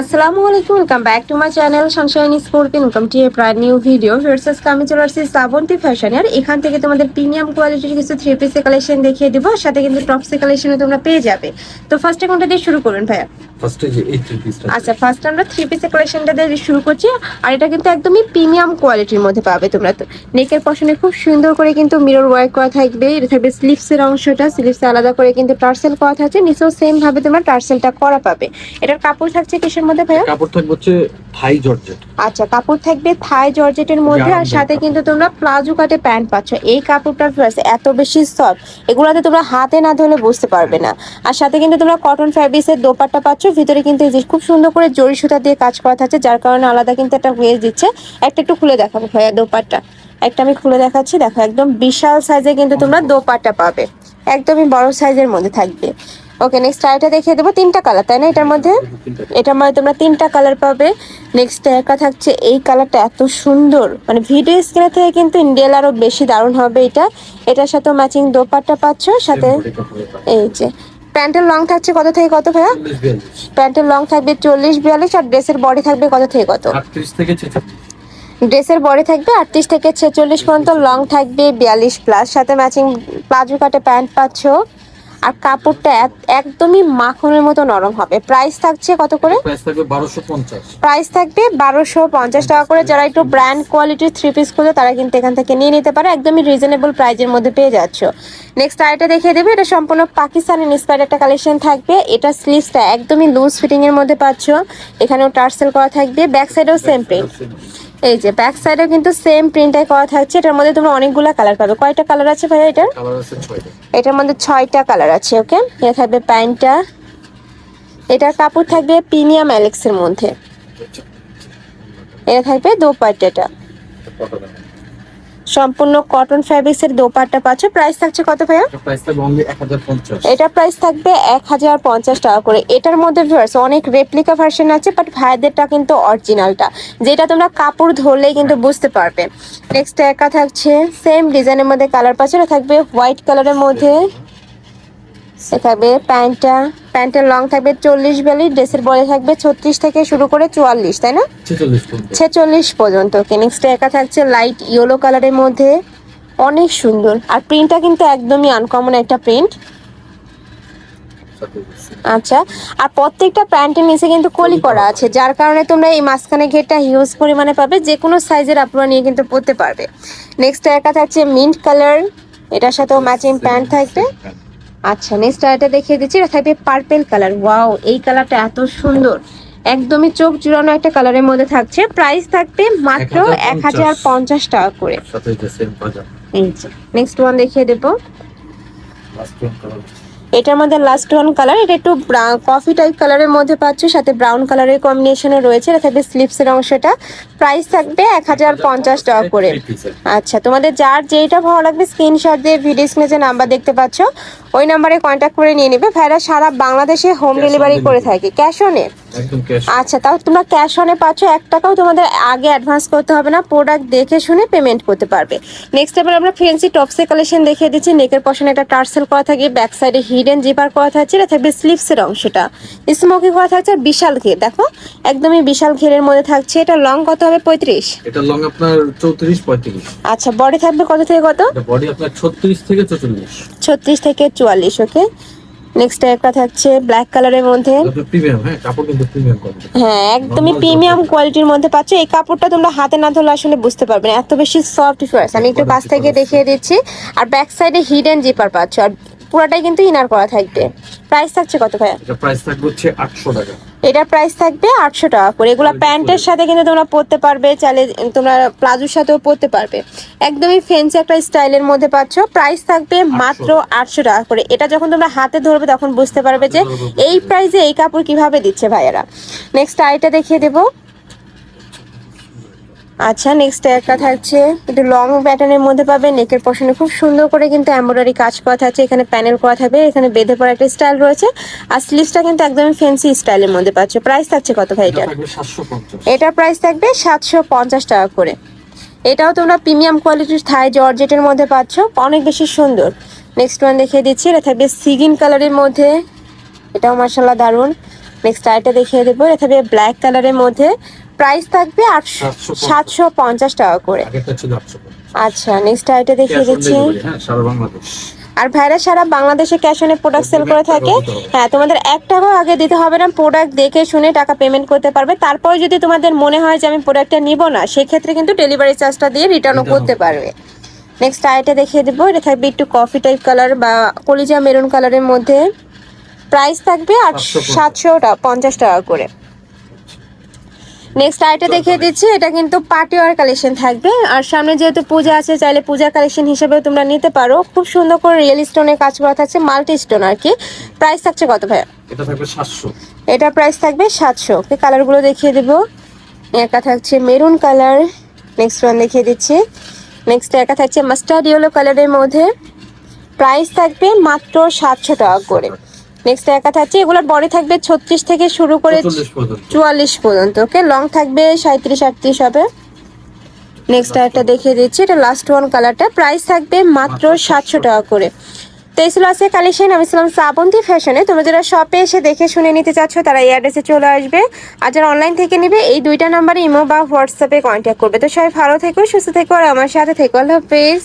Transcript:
আসসালামু আলাইকুম welcome back to my channel sunshine sport income টি এ প্রায় নিউ ভিডিও ভার্সেস আমি চলে আসছি শ্রাবন্তী ফ্যাশন আর এখান থেকে তোমাদের প্রিমিয়াম কোয়ালিটির কিছু থ্রি পিসের কালেকশন দেখিয়ে দিব সাথে কিন্তু টপসের কালেকশনও তোমরা পেয়ে যাবে। তো ফার্স্টে কোনটা দিয়ে শুরু করুন ভাইয়া? ফার্স্টে যে এই থ্রি পিসটা আচ্ছা ফার্স্ট আমরা থ্রি পিসের কালেকশনটা দিয়ে শুরু করছি আর এটা কিন্তু একদমই প্রিমিয়াম কোয়ালিটির মধ্যে পাবে তোমরা। তো নেকের পশনে খুব সুন্দর করে কিন্তু মিরর ওয়ার্ক করা থাকবে এটা থাকবে স্লিভসের অংশটা স্লিভসে আলাদা করে কিন্তু টার্সেল করা থাকছে নিচেও সেম ভাবে তোমরা টার্সেলটা করা পাবে। এটার কাপড় থাকছে কিসের মধ্যে ভাইয়া? কাপড় থাকবে হচ্ছে থাই জর্জেট। আচ্ছা কাপড় থাকবে থাই জর্জেটের মধ্যে আর সাথে কিন্তু তোমরা প্লাজো কাটে প্যান্ট পাচ্ছ। এই কাপড়টার ড্রেস এত বেশি সফট এগুলাতে তোমরা হাতে না ধরলে বুঝতে পারবে না। আর সাথে কিন্তু তোমরা কটন ফ্যাব্রিক্সের দোপাট্টা পাচ্ছ ভিতরে কিন্তু এই যে খুব সুন্দর করে জরি সুতা দিয়ে কাজ করা থাকছে যার কারণে আলাদা কিন্তু একটা ওয়েজ দিচ্ছে। একটা একটু খুলে দেখাবো ভাইয়া দোপাট্টা। একটা আমি খুলে দেখাচ্ছি দেখো একদম বিশাল সাইজে কিন্তু তোমরা দোপাট্টা পাবে। একদমই বড় সাইজের মধ্যে থাকবে। ওকে নেক্সট আরেকটা দেখিয়ে দেবো। তিনটা কালার তাই না এটার মধ্যে? এটার মধ্যে তোমরা তিনটা কালার পাবে। নেক্সট একা থাকছে এই কালারটা এত সুন্দর। মানে ভিডিও স্ক্রিনে থেকে কিন্তু ইন্ডিয়াল আরও বেশি দারুণ হবে এটা। এটার সাথে ম্যাচিং দোপাট্টা পাচ্ছ সাথে এই যে প্যান্টের লং থাকছে কত থেকে কত ভাইয়া? প্যান্টের লং থাকবে চল্লিশ বিয়াল্লিশ আর ড্রেসের বডি থাকবে কত থেকে কত? থেকে ড্রেসের বডি থাকবে আটত্রিশ থেকে ছেচল্লিশ পর্যন্ত লং থাকবে বিয়াল্লিশ প্লাস সাথে ম্যাচিং প্লাজো কাটে প্যান্ট পাচ্ছ। আর কাপড়টা এক- একদমই মাখনের মতো নরম হবে। প্রাইস থাকছে কত করে? প্রাইস থাকবে বারোশো পঞ্চাশ। টাকা করে। যারা একটু ব্র্যান্ড কোয়ালিটির থ্রি পিস খুঁজে তারা কিন্তু এখান থেকে নিয়ে নিতে পারে। একদমই রিজনেবল প্রাইজের মধ্যে পেয়ে যাচ্ছ। নেক্সট আরেকটা দেখিয়ে দেবে। এটা সম্পূর্ণ পাকিস্তানি ইন্সপায়ার একটা কালেকশন থাকবে। এটা স্লিভসটা একদমই লুজ ফিটিং এর মধ্যে পাচ্ছ। এখানেও টার্সেল করা থাকবে। ব্যাক সাইডেও সেম প্রিন্ট এই যে ব্যাক সাইডেও কিন্তু সেম প্রিন্টাই করা থাকছে। এটার মধ্যে তোমরা অনেকগুলো কালার পাবে। কয়টা কালার আছে ভাইয়া এটা কালার আছে ছয়টা। এটার মধ্যে ছয়টা কালার আছে ওকে এটা থাকবে প্যান্টটা। এটার কাপড় থাকবে প্রিমিয়াম অ্যালেক্সের মধ্যে। এটা থাকবে দোপাট্টাটা। সম্পূর্ণ কটন ফ্যাব্রিক্সের দোপাট্টা পাচ্ছ। প্রাইস থাকছে কত ভাইয়া? এটার প্রাইস থাকবে এক হাজার পঞ্চাশ। টাকা করে। এটার মধ্যে অনেক রেপ্লিকা ভার্সন আছে বাট ভাইদেরটা কিন্তু অরিজিনালটা যেটা তোমরা কাপড় ধরলেই কিন্তু বুঝতে পারবে। নেক্সট একা থাকছে সেম ডিজাইনের মধ্যে কালার পাচ্ছ। এটা থাকবে হোয়াইট কালারের মধ্যে। থাকবে প্যান্টটা প্যান্টের লং থাকবে চল্লিশ বেলি ড্রেসের বলে থাকবে ছত্রিশ থেকে শুরু করে চুয়াল্লিশ তাই না? ছেচল্লিশ পর্যন্ত। নেক্সট একা থাকছে লাইট ইয়েলো কালারের মধ্যে। অনেক সুন্দর। আর প্রিন্টটা কিন্তু একদমই আনকমন একটা প্রিন্ট আচ্ছা আর প্রত্যেকটা প্যান্টের নিচে কিন্তু কলি করা আছে যার কারণে তোমরা এই মাঝখানে ঘেরটা হিউজ পরিমাণে পাবে যে কোনো সাইজের আপনারা নিয়ে কিন্তু পরতে পারবে। নেক্সট একা থাকছে মিন্ট কালার এটার সাথেও ম্যাচিং প্যান্ট থাকবে। আচ্ছা নেক্সট আরেকটা দেখিয়ে দিচ্ছি এটা থাকবে পার্পেল কালার ওয়াও এই কালারটা এত সুন্দর। একদমই চোখ জুড়ানো একটা কালারের মধ্যে থাকছে। প্রাইস থাকবে মাত্র এক হাজার পঞ্চাশ। টাকা করে। নেক্সট ওয়ান দেখিয়ে দেবো। এটার মধ্যে লাস্ট ওয়ান কালার এটা একটু কফি টাইপ কালারের মধ্যে পাচ্ছ সাথে ব্রাউন কালারের কম্বিনেশনে রয়েছে এটা থাকবে স্লিপসের অংশটা। প্রাইস থাকবে এক হাজার পঞ্চাশ টাকা করে। আচ্ছা তোমাদের যার যেইটা ভালো লাগবে স্ক্রিনশট দিয়ে ভিডিও স্ক্রিনে যে নাম্বার দেখতে পাচ্ছ ওই নাম্বারে কন্ট্যাক্ট করে নিয়ে নেবে। ভাইরা সারা বাংলাদেশে হোম ডেলিভারি করে থাকে। ক্যাশ অনে আচ্ছা তাও তোমরা ক্যাশ অনে পাচ্ছ এক টাকাও তোমাদের আগে অ্যাডভান্স করতে হবে না প্রোডাক্ট দেখে শুনে পেমেন্ট করতে পারবে। নেক্সট এবার আমরা ফ্রেন্সি টপসের কালেকশন দেখিয়ে দিচ্ছি নেকের পশনে একটা টার্সেল করা থাকে ব্যাক সাইডে হিডেন জিপার করা থাকছে এটা থাকবে স্লিভসের অংশটা। স্মোকি করা থাকছে আর বিশাল ঘের দেখো একদমই বিশাল ঘেরের মধ্যে থাকছে এটা লং কত হবে? পঁয়ত্রিশ? এটা লং আপনার চৌত্রিশ পঁয়ত্রিশ। আচ্ছা বডি থাকবে কত থেকে কত? বডি আপনার ছত্রিশ থেকে চৌচল্লিশ। ছত্রিশ থেকে চুয়াল্লিশ ওকে নেক্সট একটা থাকছে ব্ল্যাক কালারের মধ্যে। হ্যাঁ হ্যাঁ একদমই প্রিমিয়াম কোয়ালিটির মধ্যে পাচ্ছ। এই কাপড়টা তোমরা হাতে না ধরলে আসলে বুঝতে পারবে না। এত বেশি সফট ফিয়ার্স আমি একটু কাছ থেকে দেখিয়ে দিচ্ছি। আর ব্যাক সাইডে হিডেন জিপার পাচ্ছ। আর পুরোটাই কিন্তু ইনার করা থাকবে। প্রাইস থাকছে কত ভাইয়া? প্রাইস থাকবে হচ্ছে আটশো টাকা। এটার প্রাইস থাকবে আটশো টাকা করে। এগুলো প্যান্টের সাথে কিন্তু তোমরা পরতে পারবে চাইলে তোমরা প্লাজোর সাথেও পরতে পারবে। একদমই ফেন্সি একটা স্টাইলের মধ্যে পাচ্ছ। প্রাইস থাকবে মাত্র আটশো টাকা করে। এটা যখন তোমরা হাতে ধরবে তখন বুঝতে পারবে যে এই প্রাইসে এই কাপড় কীভাবে দিচ্ছে ভাইয়ারা। নেক্সট আইটা দেখিয়ে দেবো। আচ্ছা নেক্সট একটা থাকছে। একটু লং প্যাটার্নের মধ্যে পাবে নেকের পশনে খুব সুন্দর করে কিন্তু এমব্রয়ডারি কাজ করা থাকছে। এখানে প্যানেল করা থাকবে। এখানে বেঁধে পড়া একটা স্টাইল রয়েছে। আর স্লিভসটা কিন্তু একদমই ফ্যান্সি স্টাইলের মধ্যে পাচ্ছ। প্রাইস থাকছে কত ভাই এটা পঞ্চাশ। প্রাইস থাকবে সাতশো পঞ্চাশ টাকা করে। এটাও তোমরা প্রিমিয়াম কোয়ালিটির থাই জর্জেটের মধ্যে পাচ্ছ। অনেক বেশি সুন্দর। নেক্সট ওয়ান দেখিয়ে দিচ্ছি। এটা থাকবে সিগিন কালারের মধ্যে। এটাও মার্শাল্লাহ দারুণ। নেক্সট আইটা দেখিয়ে দেবো। এটা থাকবে ব্ল্যাক কালারের মধ্যে। প্রাইস থাকবে আটশো সাতশো পঞ্চাশ। টাকা করে। আচ্ছা নেক্সট আইটা দেখিয়ে দিচ্ছি। হ্যাঁ আর ভাইরা সারা বাংলাদেশে ক্যাশ অনে প্রোডাক্ট সেল করে থাকে। হ্যাঁ তোমাদের এক টাকাও আগে দিতে হবে না। প্রোডাক্ট দেখে শুনে টাকা পেমেন্ট করতে পারবে। তারপর যদি তোমাদের মনে হয় যে আমি প্রোডাক্টটা নিব না সেক্ষেত্রে কিন্তু ডেলিভারি চার্জটা দিয়ে রিটার্নও করতে পারবে। নেক্সট আইটা দেখিয়ে দেবো। এটা থাকবে একটু কফি টাইপ কালার বা কলিজা মেরুন কালারের মধ্যে। প্রাইস থাকবে আট 750 সাতশো পঞ্চাশ টাকা করে। নেক্সট আইটা দেখিয়ে দিচ্ছি এটা কিন্তু পার্টি ওয়ার কালেকশন থাকবে। আর সামনে যেহেতু পূজা আছে চাইলে পূজা কালেকশন হিসেবে তোমরা নিতে পারো। খুব সুন্দর করে রিয়েল স্টোনের কাজ করা থাকছে মাল্টি স্টোন আর কি। প্রাইস থাকছে কত ভাই এটা থাকবে সাতশো। এটার প্রাইস থাকবে সাতশো। ওকে কালারগুলো দেখিয়ে দেবো। একা থাকছে মেরুন কালার নেক্সট ওয়ান দেখিয়ে দিচ্ছি। নেক্সট একা থাকছে মাস্টার্ড ইয়েলো কালারের মধ্যে। প্রাইস থাকবে মাত্র সাতশো টাকা করে। নেক্সট একা থাকছে এগুলোর বডি থাকবে ছত্রিশ থেকে শুরু করে চুয়াল্লিশ পর্যন্ত ওকে লং থাকবে সাঁত্রিশ আটত্রিশ হবে। নেক্সট একটা দেখিয়ে দিচ্ছি এটা লাস্ট ওয়ান কালারটা প্রাইস থাকবে মাত্র সাতশো। টাকা করে। তো এই ছিল আছে কালেকশন আমি ছিলাম শ্রাবন্তী ফ্যাশনে তোমরা যারা শপে এসে দেখে শুনে নিতে চাচ্ছ তারা এই অ্যাড্রেসে চলে আসবে। আর যারা অনলাইন থেকে নিবে এই দুইটা নাম্বারে ইমো বা হোয়াটসঅ্যাপে কন্ট্যাক্ট করবে। তো সবাই ভালো থেকো সুস্থ থেকো আর আমার সাথে থেকো। আল্লাহ হাফেজ।